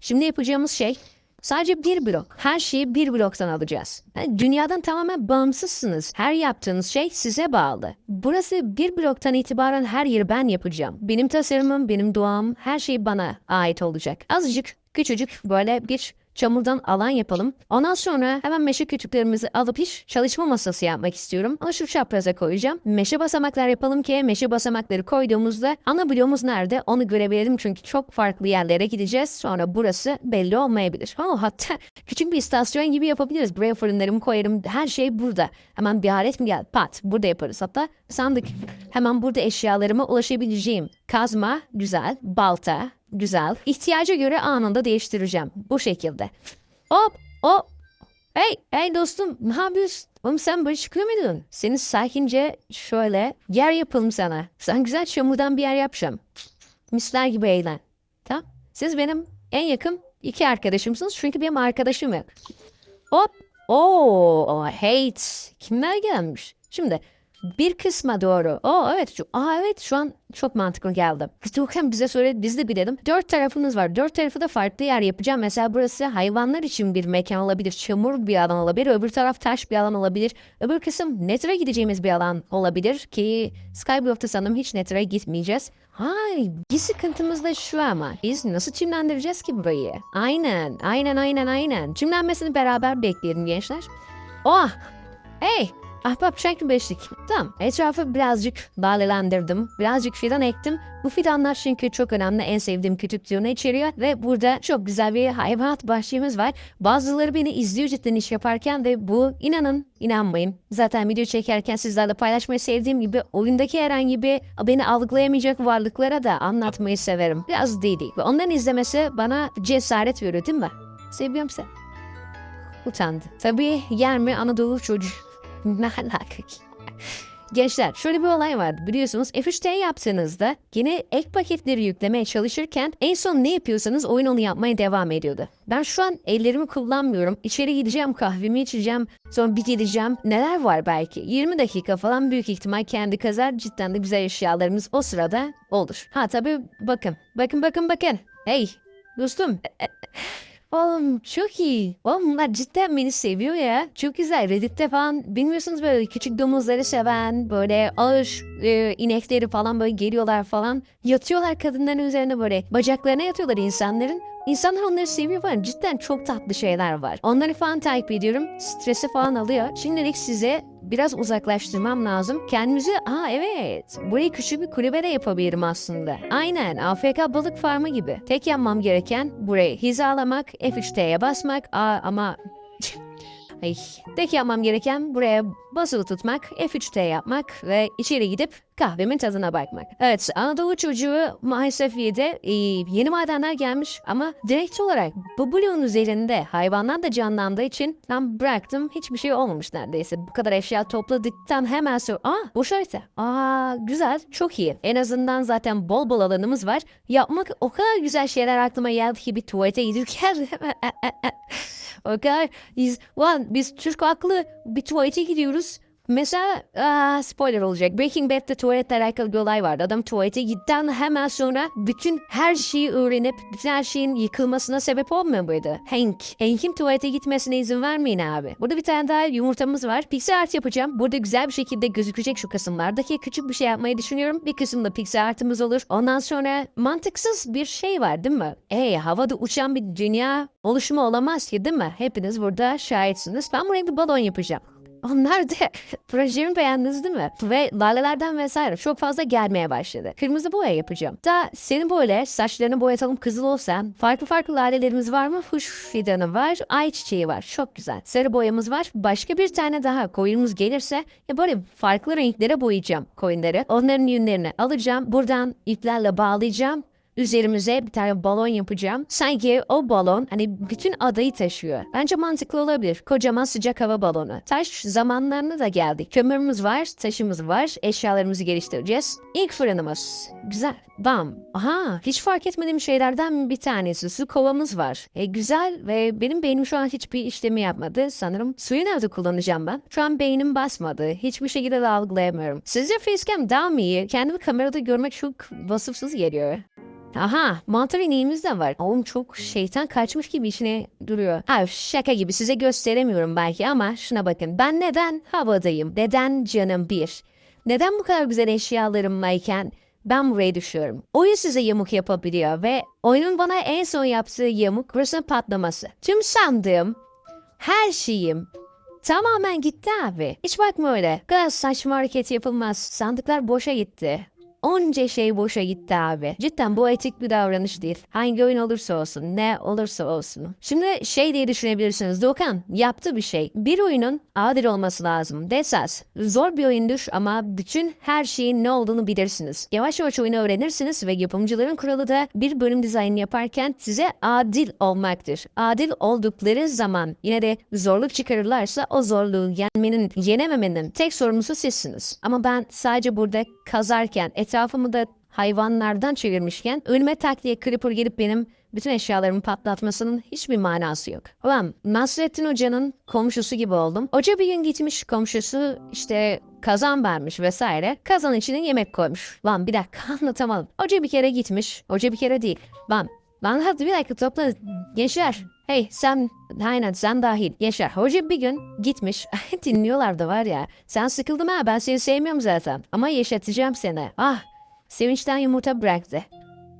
Şimdi yapacağımız şey sadece bir blok. Her şeyi bir bloktan alacağız. Yani dünyadan tamamen bağımsızsınız. Her yaptığınız şey size bağlı. Burası bir bloktan itibaren her yeri ben yapacağım. Benim tasarımım, benim doğam, her şey bana ait olacak. Azıcık, küçücük böyle bir çamurdan alan yapalım. Ondan sonra hemen meşe kütüklerimizi alıp iş çalışma masası yapmak istiyorum. Onu şu çapraza koyacağım. Meşe basamaklar yapalım ki meşe basamakları koyduğumuzda ana bloğumuz nerede onu görebilelim. Çünkü çok farklı yerlere gideceğiz. Sonra burası belli olmayabilir. Oh, hatta küçük bir istasyon gibi yapabiliriz. Buraya fırınlarımı koyarım. Her şey burada. Hemen bir alet mi geldi? Pat. Burada yaparız. Hatta sandık. Hemen burada eşyalarıma ulaşabileceğim. Kazma, güzel. Balta, güzel. İhtiyaca göre anında değiştireceğim. Bu şekilde. Hop, hop. Hey, hey dostum, ne yapıyorsun? Oğlum sen böyle çıkıyor muydun? Seni sakince şöyle yer yapalım sana. Sen güzel çamurdan bir yer yapacağım. Misler gibi eğlen. Tamam. Siz benim en yakın iki arkadaşımsınız çünkü benim arkadaşım yok. Hop. Oo, hate. Kimler gelmiş? Şimdi bir kısma doğru. Oo evet. Şu, aa evet şu an çok mantıklı geldi. Tuğkan bize söyledi biz de bilelim. Dört tarafınız var. Dört tarafı da farklı yer yapacağım. Mesela burası hayvanlar için bir mekan olabilir. Çamur bir alan olabilir. Öbür taraf taş bir alan olabilir. Öbür kısım Nether'a gideceğimiz bir alan olabilir. Ki Skyblock'ta sanırım hiç Nether'a gitmeyeceğiz. Hay bir sıkıntımız da şu ama. Biz nasıl çimlendireceğiz ki burayı? Aynen, aynen, aynen, aynen. Çimlenmesini beraber bekleyelim gençler. Oh! Hey! Ahbap çekti beşlik. Tamam. Etrafı birazcık lalelendirdim. Birazcık fidan ektim. Bu fidanlar çünkü çok önemli. En sevdiğim kütüptüğünü içeriyor. Ve burada çok güzel bir hayvanat bahçemiz var. Bazıları beni izliyor cidden iş yaparken ve bu inanın inanmayın. Zaten video çekerken sizlerle paylaşmayı sevdiğim gibi oyundaki herhangi bir beni algılayamayacak varlıklara da anlatmayı severim. Biraz değil. Ve onların izlemesi bana cesaret veriyor değil mi? Seviyorum seni. Utandı. Tabii yer mi Anadolu çocuğu? Ne alaka ki? Gençler şöyle bir olay vardı biliyorsunuz F3T yaptığınızda yine ek paketleri yüklemeye çalışırken en son ne yapıyorsanız oyun onu yapmaya devam ediyordu. Ben şu an ellerimi kullanmıyorum. İçeri gideceğim kahvemi içeceğim. Sonra bir gideceğim. Neler var belki? 20 dakika falan büyük ihtimal kendi kazar. Cidden de güzel eşyalarımız o sırada olur. Ha tabii bakın. Bakın bakın bakın. Hey dostum. Oğlum çok iyi. Oğlum bunlar cidden beni seviyor ya. Çok güzel. Reddit'te falan bilmiyorsunuz böyle küçük domuzları seven böyle ağır e, inekleri falan böyle geliyorlar falan. Yatıyorlar kadınların üzerine böyle. Bacaklarına yatıyorlar insanların. İnsanlar onları seviyor falan. Cidden çok tatlı şeyler var. Onları falan takip ediyorum. Stresi falan alıyor. Şimdilik size biraz uzaklaştırmam lazım. Kendimizi, aa evet, burayı küçük bir kulübe de yapabilirim aslında. Aynen, AFK balık farmı gibi. Tek yapmam gereken burayı hizalamak, F3T'ye basmak, aa ama... Ay, tek yapmam gereken buraya basılı tutmak, F3T yapmak ve içeri gidip kahvemin tadına bakmak. Evet, Anadolu çocuğu maalesef yedi. Ee, yeni madenler gelmiş ama direkt olarak bu bloğun üzerinde hayvanlar da canlandığı için ben bıraktım. Hiçbir şey olmamış neredeyse. Bu kadar eşya topladıktan hemen sonra... Aa, boş harita. Aa, güzel, çok iyi. En azından zaten bol bol alanımız var. Yapmak o kadar güzel şeyler aklıma geldi ki bir tuvalete giderken... o kadar biz, ulan biz Türk haklı bir tuvalete gidiyoruz. Mesela aa, spoiler olacak. Breaking Bad'de tuvaletle alakalı bir olay vardı. Adam tuvalete gitten hemen sonra bütün her şeyi öğrenip bütün her şeyin yıkılmasına sebep olmuyor muydu? Hank. Hank'in tuvalete gitmesine izin vermeyin abi. Burada bir tane daha yumurtamız var. Pixel art yapacağım. Burada güzel bir şekilde gözükecek şu kısımlardaki küçük bir şey yapmayı düşünüyorum. Bir kısımda pixel artımız olur. Ondan sonra mantıksız bir şey var değil mi? Ey havada uçan bir dünya oluşumu olamaz ki değil mi? Hepiniz burada şahitsiniz. Ben buraya bir balon yapacağım. Onlar da projemi beğendiniz değil mi? Ve lalelerden vesaire çok fazla gelmeye başladı. Kırmızı boya yapacağım. Da senin böyle saçlarını boyatalım kızıl olsan. Farklı farklı lalelerimiz var mı? Huş fidanı var. Ay çiçeği var. Çok güzel. Sarı boyamız var. Başka bir tane daha koyunumuz gelirse ya böyle farklı renklere boyayacağım koyunları. Onların yünlerini alacağım. Buradan iplerle bağlayacağım üzerimize bir tane balon yapacağım. Sanki o balon hani bütün adayı taşıyor. Bence mantıklı olabilir. Kocaman sıcak hava balonu. Taş zamanlarına da geldik. Kömürümüz var, taşımız var. Eşyalarımızı geliştireceğiz. İlk fırınımız. Güzel. Bam. Aha. Hiç fark etmediğim şeylerden bir tanesi. Su kovamız var. E, güzel ve benim beynim şu an hiçbir işlemi yapmadı. Sanırım suyu nerede kullanacağım ben? Şu an beynim basmadı. Hiçbir şekilde de algılayamıyorum. Sizce facecam daha mı iyi? Kendimi kamerada görmek çok vasıfsız geliyor. Aha mantar ineğimiz de var. Oğlum çok şeytan kaçmış gibi içine duruyor. Ha şaka gibi size gösteremiyorum belki ama şuna bakın. Ben neden havadayım? Neden canım bir? Neden bu kadar güzel eşyalarım varken ben buraya düşüyorum? Oyun size yamuk yapabiliyor ve oyunun bana en son yaptığı yamuk burasının patlaması. Tüm sandığım, her şeyim tamamen gitti abi. Hiç bakma öyle. Bu kadar saçma hareket yapılmaz. Sandıklar boşa gitti. Onca şey boşa gitti abi. Cidden bu etik bir davranış değil. Hangi oyun olursa olsun, ne olursa olsun. Şimdi şey diye düşünebilirsiniz. Dokan yaptı bir şey. Bir oyunun adil olması lazım. Desas. Zor bir oyundur ama bütün her şeyin ne olduğunu bilirsiniz. Yavaş yavaş oyunu öğrenirsiniz ve yapımcıların kuralı da bir bölüm dizaynı yaparken size adil olmaktır. Adil oldukları zaman yine de zorluk çıkarırlarsa o zorluğu yenmenin, yenememenin tek sorumlusu sizsiniz. Ama ben sadece burada kazarken, etrafımı da hayvanlardan çevirmişken önüme tak diye Creeper gelip benim bütün eşyalarımı patlatmasının hiçbir manası yok. Ulan Nasrettin Hoca'nın komşusu gibi oldum. Hoca bir gün gitmiş komşusu işte kazan vermiş vesaire. Kazan içine yemek koymuş. Lan bir dakika anlatamadım. Hoca bir kere gitmiş. Hoca bir kere değil. Lan Lan hadi bir dakika topla gençler. Hey sen aynen sen dahil gençler. Hoca bir gün gitmiş. Dinliyorlar da var ya. Sen sıkıldım ha ben seni sevmiyorum zaten. Ama yaşatacağım seni. Ah sevinçten yumurta bıraktı.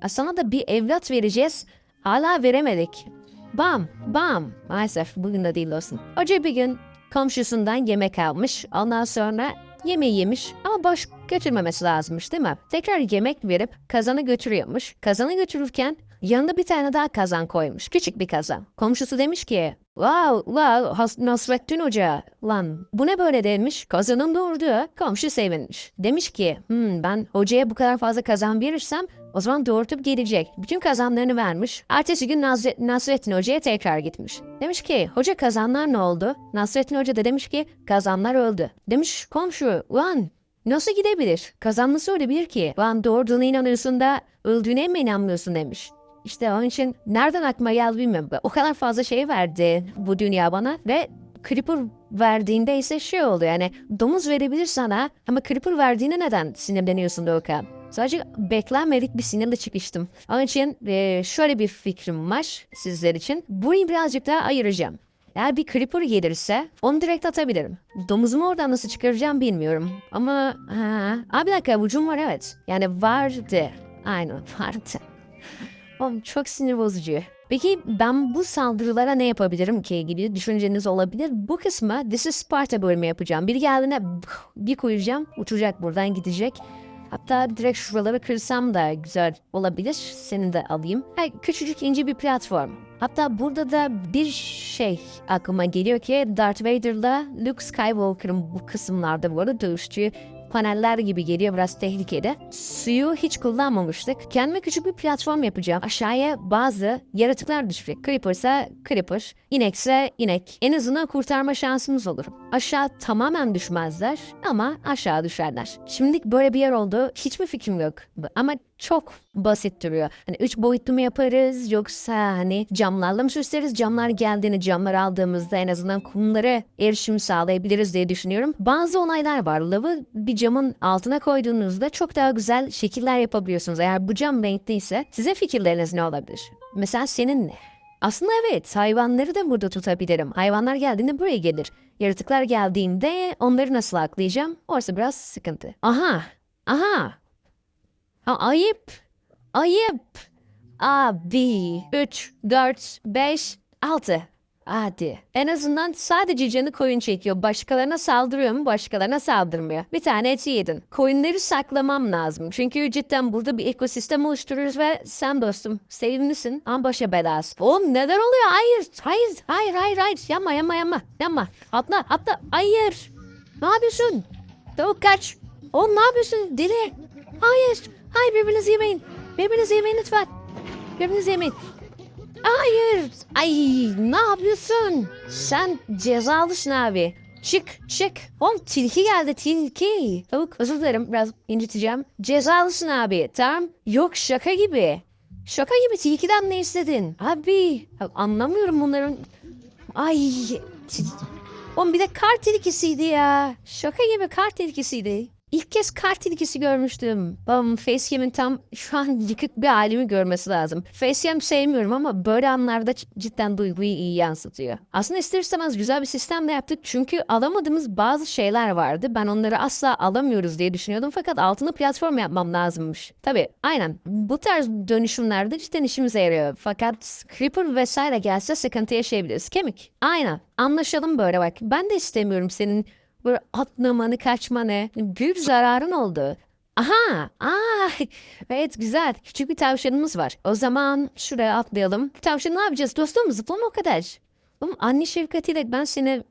Sana da bir evlat vereceğiz. Hala veremedik. Bam bam. Maalesef bugün de değil olsun. Hoca bir gün komşusundan yemek almış. Ondan sonra yemeği yemiş ama boş götürmemesi lazımmış değil mi? Tekrar yemek verip kazanı götürüyormuş. Kazanı götürürken yanında bir tane daha kazan koymuş. Küçük bir kazan. Komşusu demiş ki Wow, wow, Has- Nasrettin Hoca. Lan bu ne böyle demiş. Kazanın doğurdu. Komşu sevinmiş. Demiş ki hmm, ben hocaya bu kadar fazla kazan verirsem o zaman doğurtup gelecek. Bütün kazanlarını vermiş. Ertesi gün Nazre- Nasrettin Hoca'ya tekrar gitmiş. Demiş ki hoca kazanlar ne oldu? Nasrettin Hoca da demiş ki kazanlar öldü. Demiş komşu ulan nasıl gidebilir? Kazan nasıl ölebilir ki? Ulan doğurduğuna inanıyorsun da öldüğüne mi inanmıyorsun demiş. İşte onun için nereden aklıma geldi bilmiyorum. O kadar fazla şey verdi bu dünya bana ve Creeper verdiğinde ise şey oldu yani domuz verebilir sana ama Creeper verdiğine neden sinirleniyorsun Doğukan? Sadece beklenmedik bir sinirle çıkıştım. Onun için e, şöyle bir fikrim var sizler için. Burayı birazcık daha ayıracağım. Eğer bir Creeper gelirse onu direkt atabilirim. Domuzumu oradan nasıl çıkaracağım bilmiyorum. Ama ha, Aa, bir dakika avucum var evet. Yani vardı. Aynen vardı. Oğlum çok sinir bozucu. Peki ben bu saldırılara ne yapabilirim ki gibi düşünceniz olabilir. Bu kısma This is Sparta bölümü yapacağım. Bir geldiğinde bir koyacağım uçacak buradan gidecek. Hatta direkt şuraları kırsam da güzel olabilir. Seni de alayım. Ha, küçücük ince bir platform. Hatta burada da bir şey aklıma geliyor ki Darth Vader'la Luke Skywalker'ın bu kısımlarda bu arada dövüştüğü paneller gibi geliyor biraz tehlikeli. Suyu hiç kullanmamıştık. Kendime küçük bir platform yapacağım. Aşağıya bazı yaratıklar düşecek. Creeper ise Creeper, inekse inek. En azından kurtarma şansımız olur. Aşağı tamamen düşmezler ama aşağı düşerler. Şimdilik böyle bir yer oldu. Hiçbir fikrim yok. Ama çok basit duruyor. Hani üç boyutlu mu yaparız yoksa hani camlarla mı süsleriz? Camlar geldiğini camlar aldığımızda en azından kumlara erişim sağlayabiliriz diye düşünüyorum. Bazı olaylar var. Lavı bir camın altına koyduğunuzda çok daha güzel şekiller yapabiliyorsunuz. Eğer bu cam renkliyse size fikirleriniz ne olabilir? Mesela senin ne? Aslında evet hayvanları da burada tutabilirim. Hayvanlar geldiğinde buraya gelir. Yaratıklar geldiğinde onları nasıl aklayacağım? Orası biraz sıkıntı. Aha! Aha! Ha, ayıp. Ayıp. Abi. 3, 4, 5, 6. Hadi. En azından sadece canı koyun çekiyor. Başkalarına saldırıyor mu? Başkalarına saldırmıyor. Bir tane eti yedin. Koyunları saklamam lazım. Çünkü cidden burada bir ekosistem oluşturuyoruz ve sen dostum sevimlisin ama başa belası. Oğlum neden oluyor? Hayır. Hayır. Hayır. Hayır. Hayır. Yapma. Yapma. Yapma. Yapma. Atla. Atla. Hayır. Ne yapıyorsun? Tavuk kaç. Oğlum ne yapıyorsun? Deli. Hayır. Hayır birbirinizi yemeyin. Birbirinizi yemeyin lütfen. Birbirinizi yemeyin. Hayır. Ay ne yapıyorsun? Sen cezalısın abi. Çık çık. Oğlum tilki geldi tilki. Tavuk özür dilerim biraz inciteceğim. Cezalısın abi tamam. Yok şaka gibi. Şaka gibi tilkiden ne istedin? Abi anlamıyorum bunların. Ay. Oğlum bir de kar tilkisiydi ya. Şaka gibi kar tilkisiydi. İlk kez kart ilgisi görmüştüm. Babam Facecam'in tam şu an yıkık bir halimi görmesi lazım. Facecam sevmiyorum ama böyle anlarda cidden duyguyu iyi yansıtıyor. Aslında ister istemez güzel bir sistemle yaptık çünkü alamadığımız bazı şeyler vardı. Ben onları asla alamıyoruz diye düşünüyordum fakat altını platform yapmam lazımmış. Tabii aynen bu tarz dönüşümlerde cidden işimize yarıyor. Fakat Creeper vesaire gelse sıkıntı yaşayabiliriz. Kemik. Aynen. Anlaşalım böyle bak. Ben de istemiyorum senin böyle atlamanı kaçmanı. Büyük zararın oldu. Aha, aa, evet güzel. Küçük bir tavşanımız var. O zaman şuraya atlayalım. Tavşan ne yapacağız dostum? Zıplama o kadar. Oğlum anne şefkatiyle ben seni...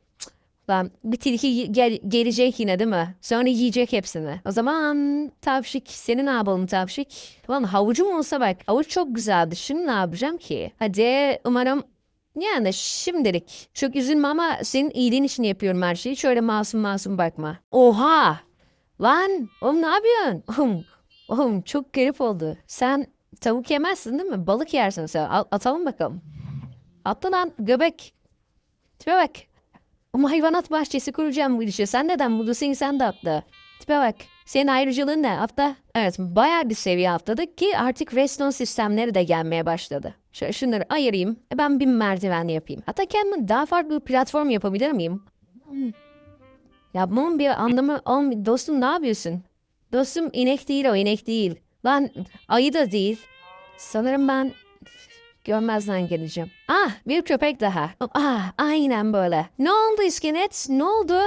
Lan bir tilki gel, gelecek yine değil mi? Sonra yiyecek hepsini. O zaman tavşik. Senin ne yapalım tavşik? Lan havucum olsa bak. Havuç çok güzeldi. Şimdi ne yapacağım ki? Hadi umarım yani şimdilik. Çok üzülme ama senin iyiliğin için yapıyorum her şeyi. Şöyle masum masum bakma. Oha! Lan oğlum ne yapıyorsun? Oğlum, oğlum çok garip oldu. Sen tavuk yemezsin değil mi? Balık yersin sen. Al- atalım bakalım. Atla lan göbek. Tipe bak. Ama hayvanat bahçesi kuracağım bu işe. Sen neden mutlusun sen de atla. Tipe bak. Senin ayrıcalığın ne hafta? Evet bayağı bir seviye atladık ki artık reston sistemleri de gelmeye başladı. Şöyle şunları ayırayım. E ben bir merdiven yapayım. Hatta kendime daha farklı bir platform yapabilir miyim? Hmm. Yapmamın bir anlamı olmuyor. Dostum ne yapıyorsun? Dostum inek değil o inek değil. Lan ayı da değil. Sanırım ben görmezden geleceğim. Ah bir köpek daha. Ah aynen böyle. Ne oldu iskelet? Ne oldu?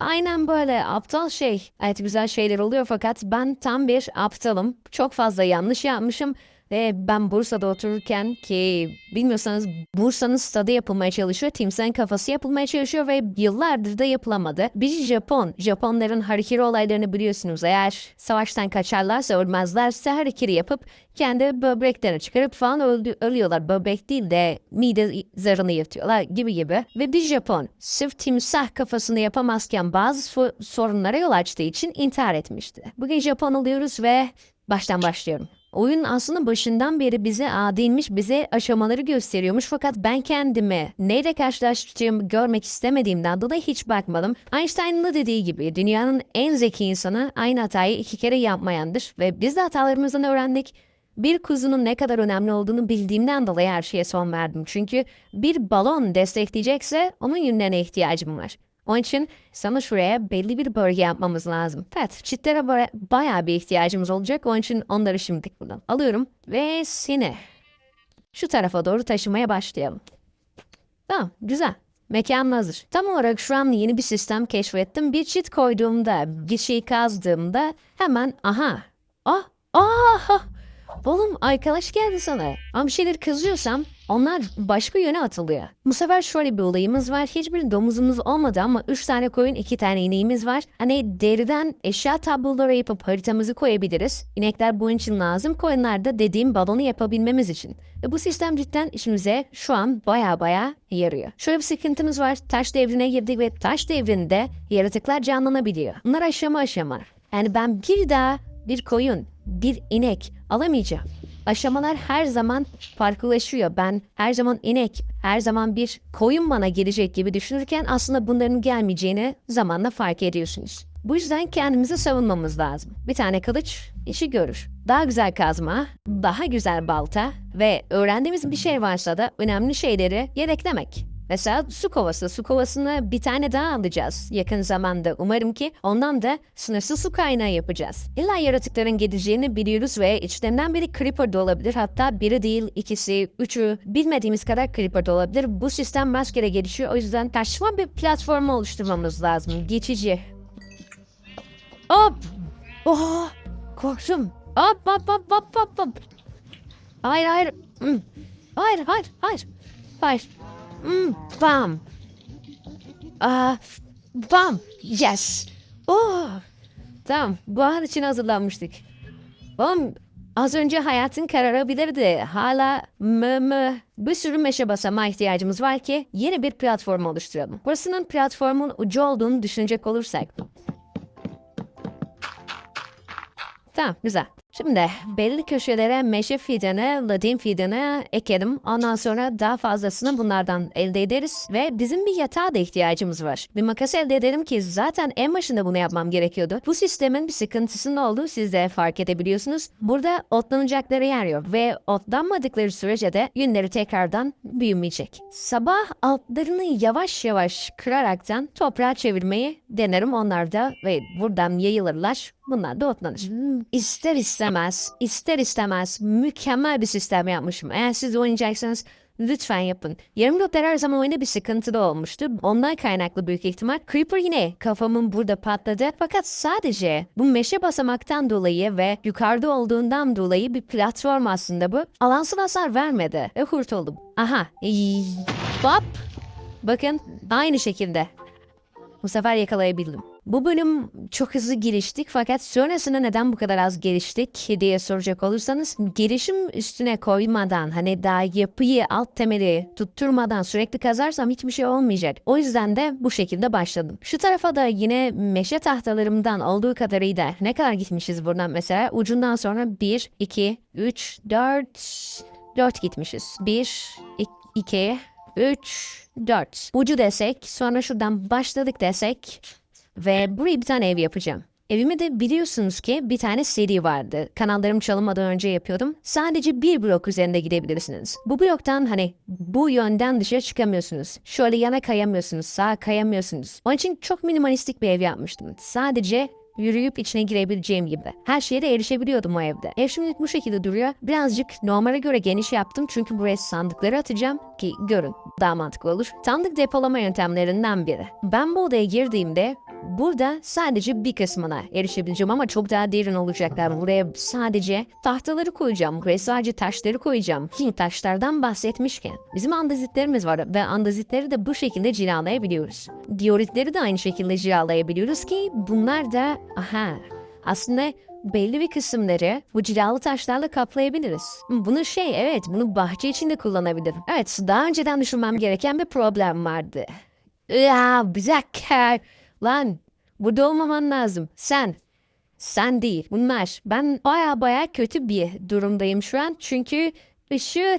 Aynen böyle aptal şey. Evet güzel şeyler oluyor fakat ben tam bir aptalım. Çok fazla yanlış yapmışım. Ve ben Bursa'da otururken ki bilmiyorsanız Bursa'nın stadı yapılmaya çalışıyor. Timsah'ın kafası yapılmaya çalışıyor ve yıllardır da yapılamadı. Bir Japon, Japonların harakiri olaylarını biliyorsunuz. Eğer savaştan kaçarlarsa ölmezlerse harakiri yapıp kendi böbreklerini çıkarıp falan öldü, ölüyorlar. Böbrek değil de mide zarını yırtıyorlar gibi gibi. Ve bir Japon sırf timsah kafasını yapamazken bazı so- sorunlara yol açtığı için intihar etmişti. Bugün Japon oluyoruz ve baştan başlıyorum. Oyun aslında başından beri bize adilmiş, bize aşamaları gösteriyormuş fakat ben kendimi neyle karşılaştığımı görmek istemediğimden dolayı hiç bakmadım. Einstein'ın da dediği gibi dünyanın en zeki insanı aynı hatayı iki kere yapmayandır ve biz de hatalarımızdan öğrendik. Bir kuzunun ne kadar önemli olduğunu bildiğimden dolayı her şeye son verdim. Çünkü bir balon destekleyecekse onun yünlerine ihtiyacım var. Onun için sana şuraya belli bir bölge yapmamız lazım. Evet, çitlere böyle bayağı bir ihtiyacımız olacak. Onun için onları şimdilik buradan alıyorum. Ve seni şu tarafa doğru taşımaya başlayalım. Tamam, güzel. Mekan hazır. Tam olarak şu an yeni bir sistem keşfettim. Bir çit koyduğumda, bir şey kazdığımda hemen aha. Ah, ah, Oğlum arkadaş geldi sana. Ama bir şeyler kızıyorsam onlar başka yöne atılıyor. Bu sefer şöyle bir olayımız var. Hiçbir domuzumuz olmadı ama üç tane koyun iki tane ineğimiz var. Hani deriden eşya tabloları yapıp haritamızı koyabiliriz. İnekler bunun için lazım. Koyunlar da dediğim balonu yapabilmemiz için. Ve bu sistem cidden işimize şu an baya baya yarıyor. Şöyle bir sıkıntımız var. Taş devrine girdik ve taş devrinde yaratıklar canlanabiliyor. Bunlar aşama aşama. Yani ben bir daha bir koyun, bir inek alamayacağım. Aşamalar her zaman farklılaşıyor. Ben her zaman inek, her zaman bir koyun bana gelecek gibi düşünürken aslında bunların gelmeyeceğini zamanla fark ediyorsunuz. Bu yüzden kendimizi savunmamız lazım. Bir tane kılıç işi görür. Daha güzel kazma, daha güzel balta ve öğrendiğimiz bir şey varsa da önemli şeyleri yedeklemek. Mesela su kovası. Su kovasını bir tane daha alacağız yakın zamanda. Umarım ki ondan da sınırsız su kaynağı yapacağız. İlla yaratıkların geleceğini biliyoruz ve içlerinden biri Creeper da olabilir. Hatta biri değil, ikisi, üçü bilmediğimiz kadar Creeper da olabilir. Bu sistem rastgele gelişiyor. O yüzden taşıma bir platform oluşturmamız lazım. Geçici. Hop! Oha! Korktum. Hop hop hop hop hop hop. Hayır hayır. Hmm. Hayır hayır hayır. Hayır. Hmm, bam. Aa, bam. Yes. Oh. Tamam. An için hazırlanmıştık. Oğlum az önce hayatın kararabilirdi. Hala mı mı bir sürü meşe basamağa ihtiyacımız var ki yeni bir platform oluşturalım. Burasının platformun ucu olduğunu düşünecek olursak. Tamam güzel. Şimdi belli köşelere meşe fidanı, ladin fidanı ekelim. Ondan sonra daha fazlasını bunlardan elde ederiz. Ve bizim bir yatağa da ihtiyacımız var. Bir makas elde edelim ki zaten en başında bunu yapmam gerekiyordu. Bu sistemin bir sıkıntısının olduğu siz de fark edebiliyorsunuz. Burada otlanacakları yer yok. Ve otlanmadıkları sürece de yünleri tekrardan büyümeyecek. Sabah altlarını yavaş yavaş kıraraktan toprağa çevirmeyi denerim onlar da ve buradan yayılırlar. Bunlar da otlanır. Hmm, İster istemez, ister istemez mükemmel bir sistem yapmışım. Eğer siz oynayacaksanız lütfen yapın. Yarım bloklar her zaman oyunda bir sıkıntı da olmuştu. Ondan kaynaklı büyük ihtimal. Creeper yine kafamın burada patladı. Fakat sadece bu meşe basamaktan dolayı ve yukarıda olduğundan dolayı bir platform aslında bu. Alansız hasar vermedi. Ve kurtuldum. Aha. İyi. Hop. Bakın aynı şekilde. Bu sefer yakalayabildim. Bu bölüm çok hızlı geliştik fakat sonrasında neden bu kadar az geliştik diye soracak olursanız gelişim üstüne koymadan hani daha yapıyı alt temeli tutturmadan sürekli kazarsam hiçbir şey olmayacak. O yüzden de bu şekilde başladım. Şu tarafa da yine meşe tahtalarımdan olduğu kadarıyla ne kadar gitmişiz buradan mesela ucundan sonra 1, 2, 3, 4, 4 gitmişiz. 1, 2, 3, 4. Ucu desek, sonra şuradan başladık desek ve buraya bir tane ev yapacağım. Evimi de biliyorsunuz ki bir tane seri vardı. Kanallarım çalınmadan önce yapıyordum. Sadece bir blok üzerinde gidebilirsiniz. Bu bloktan hani bu yönden dışarı çıkamıyorsunuz. Şöyle yana kayamıyorsunuz, sağa kayamıyorsunuz. Onun için çok minimalistik bir ev yapmıştım. Sadece yürüyüp içine girebileceğim gibi. Her şeye de erişebiliyordum o evde. Ev şimdilik bu şekilde duruyor. Birazcık normale göre geniş yaptım çünkü buraya sandıkları atacağım ki görün daha mantıklı olur. Sandık depolama yöntemlerinden biri. Ben bu odaya girdiğimde Burada sadece bir kısmına erişebileceğim ama çok daha derin olacaklar. Buraya sadece tahtaları koyacağım. Buraya sadece taşları koyacağım. Ki taşlardan bahsetmişken bizim andezitlerimiz var ve andezitleri de bu şekilde cilalayabiliyoruz. Dioritleri de aynı şekilde cilalayabiliyoruz ki bunlar da aha aslında belli bir kısımları bu cilalı taşlarla kaplayabiliriz. Bunu şey evet bunu bahçe için de kullanabilirim. Evet daha önceden düşünmem gereken bir problem vardı. Ya bir dakika. Lan burada olmaman lazım. Sen. Sen değil. Bunlar. Ben baya baya kötü bir durumdayım şu an. Çünkü ışığı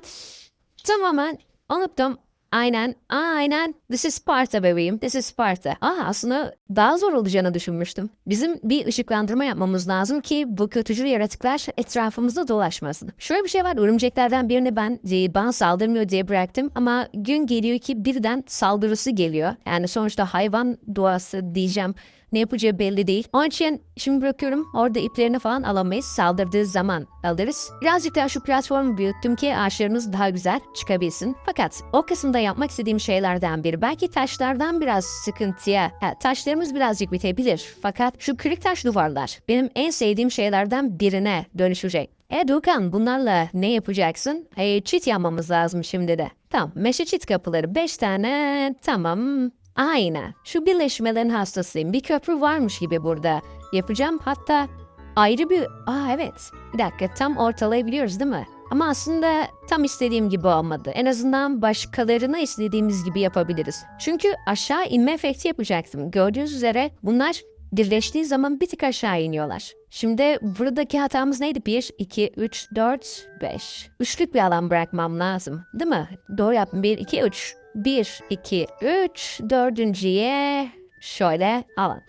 tamamen unuttum. Aynen, aynen. This is Sparta bebeğim. This is Sparta. Aa aslında daha zor olacağını düşünmüştüm. Bizim bir ışıklandırma yapmamız lazım ki bu kötücül yaratıklar etrafımızda dolaşmasın. Şöyle bir şey var. Örümceklerden birini ben bana saldırmıyor diye bıraktım. Ama gün geliyor ki birden saldırısı geliyor. Yani sonuçta hayvan doğası diyeceğim. Ne yapacağı belli değil. Onun için şimdi bırakıyorum. Orada iplerini falan alamayız. Saldırdığı zaman alırız. Birazcık daha şu platformu büyüttüm ki ağaçlarınız daha güzel çıkabilsin. Fakat o kısımda yapmak istediğim şeylerden biri. Belki taşlardan biraz sıkıntıya. Ha, taşlarımız birazcık bitebilir. Fakat şu kırık taş duvarlar benim en sevdiğim şeylerden birine dönüşecek. E Dukan bunlarla ne yapacaksın? E, çit yapmamız lazım şimdi de. Tamam meşe çit kapıları 5 tane tamam. Aynen. Şu birleşmelerin hastasıyım. Bir köprü varmış gibi burada. Yapacağım hatta ayrı bir... Aa evet. Bir dakika tam ortalayabiliyoruz değil mi? Ama aslında tam istediğim gibi olmadı. En azından başkalarına istediğimiz gibi yapabiliriz. Çünkü aşağı inme efekti yapacaktım. Gördüğünüz üzere bunlar birleştiği zaman bir tık aşağı iniyorlar. Şimdi buradaki hatamız neydi? 1, 2, 3, 4, 5. Üçlük bir alan bırakmam lazım. Değil mi? Doğru yaptım. 1, 2, 3. 1, 2, 3. Dördüncüye şöyle alan.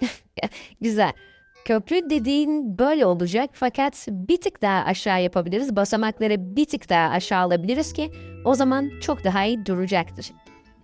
Güzel. Köprü dediğin böyle olacak fakat bir tık daha aşağı yapabiliriz. Basamakları bir tık daha aşağı alabiliriz ki o zaman çok daha iyi duracaktır.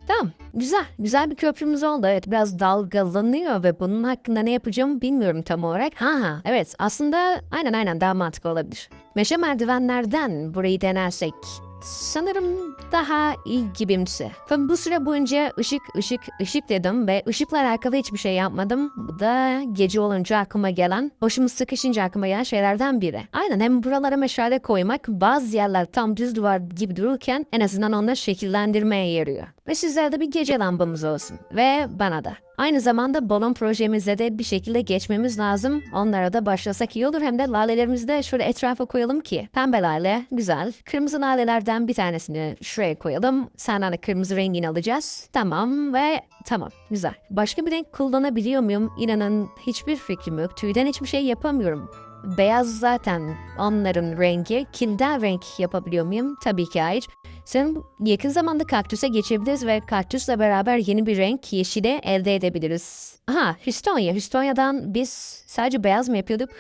Tamam. Güzel. Güzel bir köprümüz oldu. Evet biraz dalgalanıyor ve bunun hakkında ne yapacağımı bilmiyorum tam olarak. Ha ha evet aslında aynen aynen daha mantıklı olabilir. Meşe merdivenlerden burayı denersek sanırım daha iyi gibimsi. Ve bu süre boyunca ışık ışık ışık dedim ve ışıkla alakalı hiçbir şey yapmadım. Bu da gece olunca aklıma gelen, başımı sıkışınca aklıma gelen şeylerden biri. Aynen hem buralara meşale koymak bazı yerler tam düz duvar gibi dururken en azından onları şekillendirmeye yarıyor. Ve sizlere de bir gece lambamız olsun. Ve bana da. Aynı zamanda balon projemize de bir şekilde geçmemiz lazım. Onlara da başlasak iyi olur. Hem de lalelerimizi de şöyle etrafa koyalım ki. Pembe lale güzel. Kırmızı lalelerden bir tanesini şuraya koyalım. Senden de kırmızı rengini alacağız. Tamam ve tamam güzel. Başka bir renk kullanabiliyor muyum? İnanın hiçbir fikrim yok. Tüyden hiçbir şey yapamıyorum. Beyaz zaten onların rengi. Kilden renk yapabiliyor muyum? Tabii ki hayır. Sen yakın zamanda kaktüse geçebiliriz ve kaktüsle beraber yeni bir renk yeşile elde edebiliriz. Aha Histonya. Histonya'dan biz sadece beyaz mı yapıyorduk?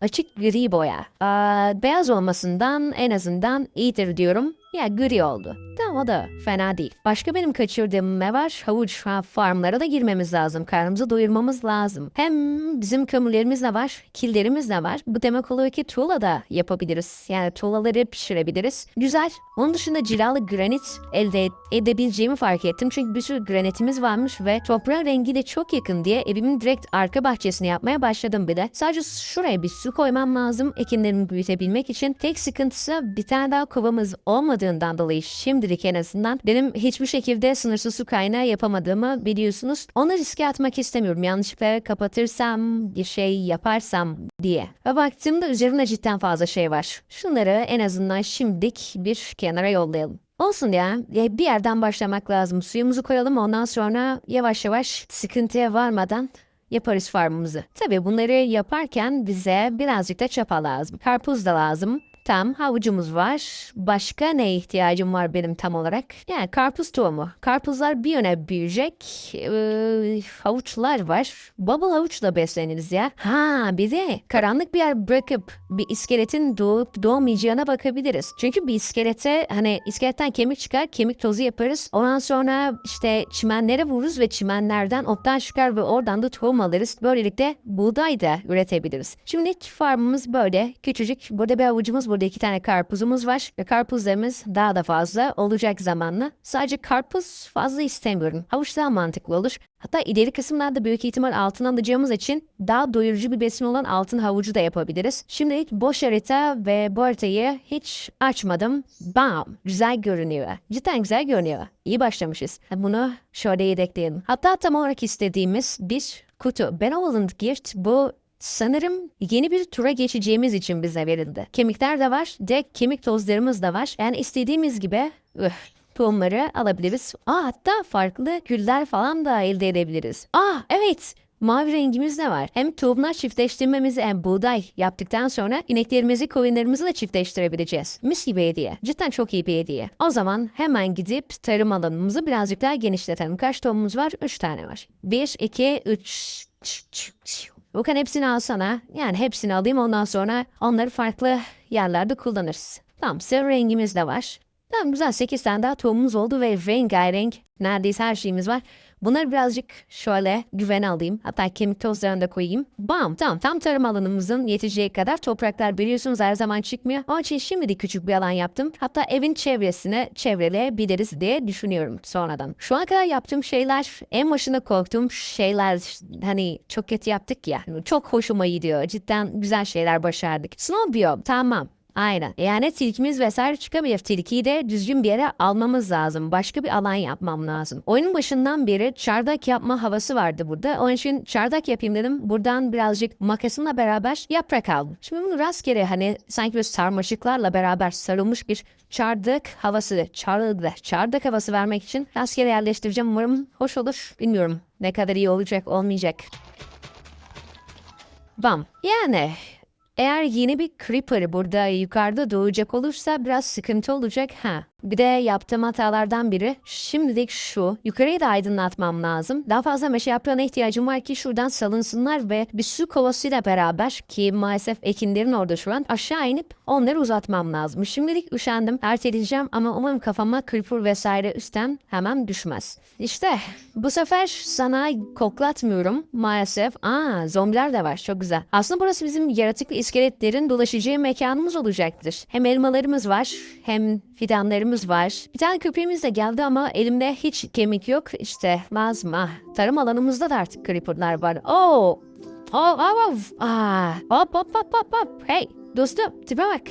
Açık gri boya. Aa, beyaz olmasından en azından iyidir diyorum. Ya gri oldu. Tamam o da fena değil. Başka benim kaçırdığım ne var? Havuç ha, farmlara da girmemiz lazım. Karnımızı doyurmamız lazım. Hem bizim kömürlerimiz de var, killerimiz de var. Bu demek oluyor ki tuğla da yapabiliriz. Yani tuğlaları pişirebiliriz. Güzel. Onun dışında cilalı granit elde edebileceğimi fark ettim. Çünkü bir sürü granitimiz varmış ve toprağın rengi de çok yakın diye evimin direkt arka bahçesini yapmaya başladım bile. Sadece şuraya bir su koymam lazım ekinlerimi büyütebilmek için. Tek sıkıntısı bir tane daha kovamız olmadığından dolayı şimdilik en azından benim hiçbir şekilde sınırsız su kaynağı yapamadığımı biliyorsunuz. Onu riske atmak istemiyorum. Yanlışlıkla kapatırsam, bir şey yaparsam diye. Ve baktığımda üzerinde cidden fazla şey var. Şunları en azından şimdilik bir kenara yollayalım. Olsun ya. Bir yerden başlamak lazım. Suyumuzu koyalım ondan sonra yavaş yavaş sıkıntıya varmadan yaparız farmımızı. Tabii bunları yaparken bize birazcık da çapa lazım. Karpuz da lazım. Tam havucumuz var. Başka ne ihtiyacım var benim tam olarak? Yani karpuz tohumu. Karpuzlar bir yöne büyüyecek. Ee, havuçlar var. Bubble havuçla besleniriz ya. Ha bir de karanlık bir yer bırakıp bir iskeletin doğup doğmayacağına bakabiliriz. Çünkü bir iskelete hani iskeletten kemik çıkar kemik tozu yaparız. Ondan sonra işte çimenlere vururuz ve çimenlerden ottan çıkar ve oradan da tohum alırız. Böylelikle buğday da üretebiliriz. Şimdi farmımız böyle küçücük. Burada bir avucumuz burada iki tane karpuzumuz var. Ve karpuzlarımız daha da fazla olacak zamanla. Sadece karpuz fazla istemiyorum. Havuç daha mantıklı olur. Hatta ileri kısımlarda büyük ihtimal altın alacağımız için daha doyurucu bir besin olan altın havucu da yapabiliriz. Şimdi boş harita ve bu haritayı hiç açmadım. Bam! Güzel görünüyor. Cidden güzel görünüyor. İyi başlamışız. Bunu şöyle yedekleyelim. Hatta tam olarak istediğimiz bir kutu. Benevolent Gift bu Sanırım yeni bir tura geçeceğimiz için bize verildi. Kemikler de var, direkt kemik tozlarımız da var. Yani istediğimiz gibi üh, tohumları alabiliriz. Aa hatta farklı güller falan da elde edebiliriz. Aa evet Mavi rengimiz de var. Hem tohumlar çiftleştirmemizi hem buğday yaptıktan sonra ineklerimizi koyunlarımızı da çiftleştirebileceğiz. Mis gibi hediye. Cidden çok iyi bir hediye. O zaman hemen gidip tarım alanımızı birazcık daha genişletelim. Kaç tohumumuz var? 3 tane var. 1, 2, 3... Volkan hepsini alsana. Yani hepsini alayım ondan sonra onları farklı yerlerde kullanırız. Tamam sarı rengimiz de var. Tamam güzel 8 tane daha tohumumuz oldu ve rengarenk neredeyse her şeyimiz var. Bunları birazcık şöyle güven alayım. Hatta kemik tozlarını da koyayım. Bam tamam tam tarım alanımızın yeteceği kadar topraklar biliyorsunuz her zaman çıkmıyor. Onun için şimdi de küçük bir alan yaptım. Hatta evin çevresini çevreleyebiliriz diye düşünüyorum sonradan. Şu ana kadar yaptığım şeyler en başında korktuğum şeyler hani çok kötü yaptık ya. Çok hoşuma gidiyor. Cidden güzel şeyler başardık. Snow biome tamam. Aynen. Yani tilkimiz vesaire çıkabilir. Tilkiyi de düzgün bir yere almamız lazım. Başka bir alan yapmam lazım. Oyunun başından beri çardak yapma havası vardı burada. Onun için çardak yapayım dedim. Buradan birazcık makasımla beraber yaprak aldım. Şimdi bunu rastgele hani sanki böyle sarmaşıklarla beraber sarılmış bir çardak havası, çardak, çardak havası vermek için rastgele yerleştireceğim. Umarım hoş olur. Bilmiyorum ne kadar iyi olacak olmayacak. Bam. Yani eğer yeni bir creeper burada yukarıda doğacak olursa biraz sıkıntı olacak ha. Bir de yaptığım hatalardan biri şimdilik şu. Yukarıyı da aydınlatmam lazım. Daha fazla meşe yaprağına ihtiyacım var ki şuradan salınsınlar ve bir su kovasıyla beraber ki maalesef ekinlerin orada şu an aşağı inip onları uzatmam lazım. Şimdilik üşendim. Erteleyeceğim ama umarım kafama creeper vesaire üstten hemen düşmez. İşte bu sefer sana koklatmıyorum maalesef. Aa zombiler de var çok güzel. Aslında burası bizim yaratıklı iskeletlerin dolaşacağı mekanımız olacaktır. Hem elmalarımız var hem fidanlarımız var. Bir tane köpeğimiz de geldi ama elimde hiç kemik yok. İşte lazım ah. Tarım alanımızda da artık creeperlar var. Oo! Oh, oh, oh. Ah, hop hop hop hop hop. Hey dostum tipe bak.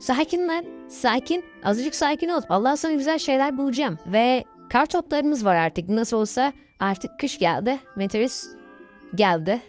Sakin lan. Sakin. Azıcık sakin ol. Allah sana güzel şeyler bulacağım. Ve Kar toplarımız var artık. Nasıl olsa artık kış geldi. Meteoris geldi.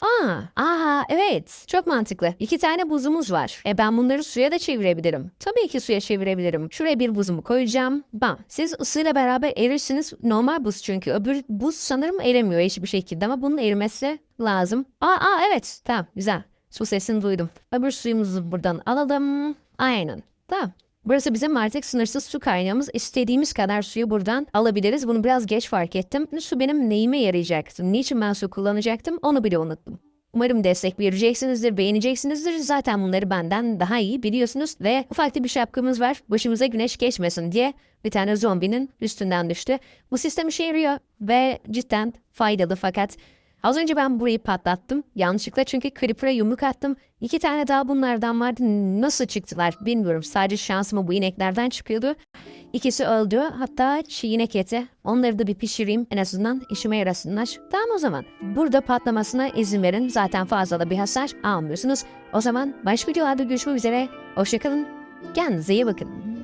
Aa, aha evet. Çok mantıklı. İki tane buzumuz var. E ben bunları suya da çevirebilirim. Tabii ki suya çevirebilirim. Şuraya bir buzumu koyacağım. Bam. Siz ısıyla beraber erirsiniz. Normal buz çünkü. Öbür buz sanırım eremiyor hiçbir şekilde ama bunun erimesi lazım. Aa, aa evet. Tamam güzel. Su sesini duydum. Öbür suyumuzu buradan alalım. Aynen. Tamam. Burası bizim artık sınırsız su kaynağımız. İstediğimiz kadar suyu buradan alabiliriz. Bunu biraz geç fark ettim. Su benim neyime yarayacaktı? Niçin ben su kullanacaktım? Onu bile unuttum. Umarım destek vereceksinizdir, beğeneceksinizdir. Zaten bunları benden daha iyi biliyorsunuz. Ve ufak bir şapkamız var. Başımıza güneş geçmesin diye bir tane zombinin üstünden düştü. Bu sistem işe yarıyor ve cidden faydalı fakat Az önce ben burayı patlattım. Yanlışlıkla çünkü Creeper'a yumruk attım. İki tane daha bunlardan vardı. Nasıl çıktılar bilmiyorum. Sadece şansıma bu ineklerden çıkıyordu. İkisi öldü. Hatta çiğ inek eti. Onları da bir pişireyim. En azından işime yarasınlar. Tamam o zaman. Burada patlamasına izin verin. Zaten fazla da bir hasar almıyorsunuz. O zaman başka videolarda görüşmek üzere. Hoşçakalın. Kendinize iyi bakın.